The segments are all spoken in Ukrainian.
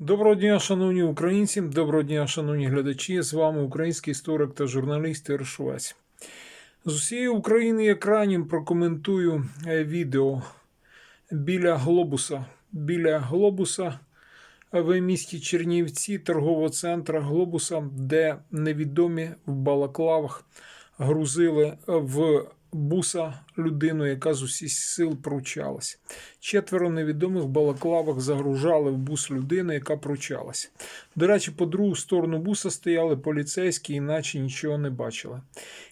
Доброго дня, шановні українці, доброго дня, шановні глядачі. З вами український історик та журналіст Ігор З усієї України екранів прокоментую е, відео біля глобуса. Біля глобуса в місті Чернівці, торгового центру глобуса, де невідомі в балаклавах грузили в буса людину, яка з усіх сил пручалась. Четверо невідомих балаклавах загружали в бус людину, яка пручалась. До речі, по другу сторону буса стояли поліцейські, іначе нічого не бачили.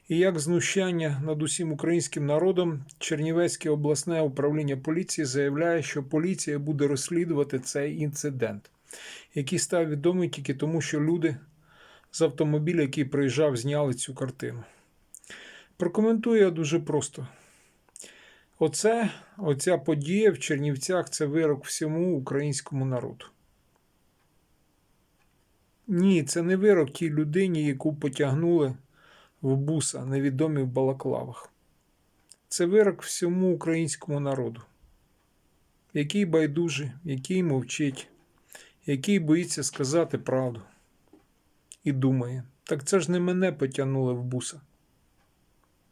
І як знущання над усім українським народом, Чернівецьке обласне управління поліції заявляє, що поліція буде розслідувати цей інцидент, який став відомий тільки тому, що люди з автомобіля, який приїжджав, зняли цю картину. Прокоментую я дуже просто. Оце, оця подія в Чернівцях це вирок всьому українському народу. Ні, це не вирок тій людині, яку потягнули в буса невідомі в балаклавах. Це вирок всьому українському народу, який байдужий, який мовчить, який боїться сказати правду і думає, так це ж не мене потягнули в буса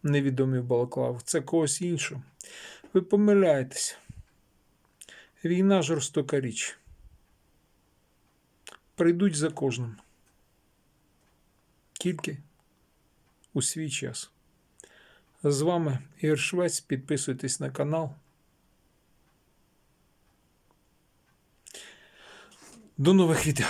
невідомі в балаклавах, це когось іншого. Ви помиляєтесь. Війна жорстока річ. Прийдуть за кожним. Тільки у свій час. З вами Ігор Швець. Підписуйтесь на канал. До нових відео.